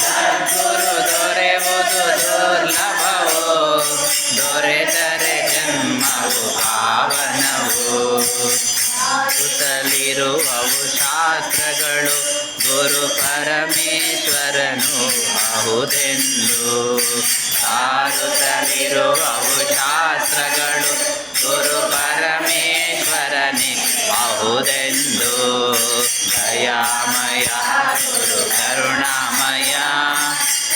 ಸದ್ಗುರು ದೊರೆವುದು ದುರ್ಲಭವು ದೊರೆತರೆ ಜನ್ಮವು ಪಾವನವು ಸುತ್ತಲಿರುವವು ಶಾಸ್ತ್ರಗಳು ಗುರು ಪರಮೇಶ್ವರನು ಅಹುದೆಂದು ಸಾರುತ್ತಲಿರುವವು ಶಾಸ್ತ್ರಗಳು ಗುರು ಪರಮೇಶ್ವರನೇ ಅಹುದೆಂದು ದಯಾಮಯ ಗುರು ಕರುಣಾಮಯ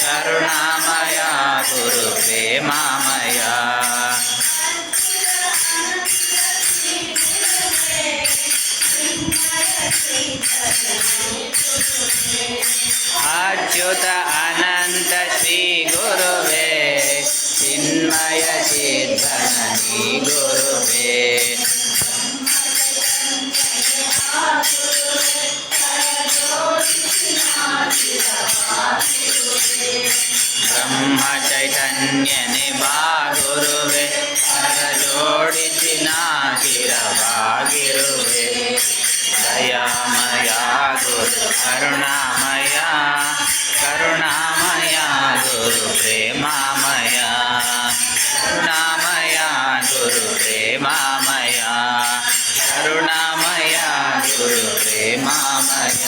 ಕರುಣಾಮಯ ಗುರು ಪ್ರೇಮಾಮಯ ಅಚ್ಯುತ ಧನ್ಯನೆ ಬಾ ಗುರುವೆ ಹರ ಜೋಡಿಸಿ ನಾಗಿರವಾಗಿರುವೆ ದಯಾಮಯ ಗುರು ಕರುಣಾಮಯ ಕರುಣಾಮಯ ಗುರು ಪ್ರೇಮಾಮಯ ಕರುಣಾಮಯ ಗುರು ಪ್ರೇಮಾಮಯ ಕರುಣಾಮಯ ಗುರು ಪ್ರೇಮಾಮಯ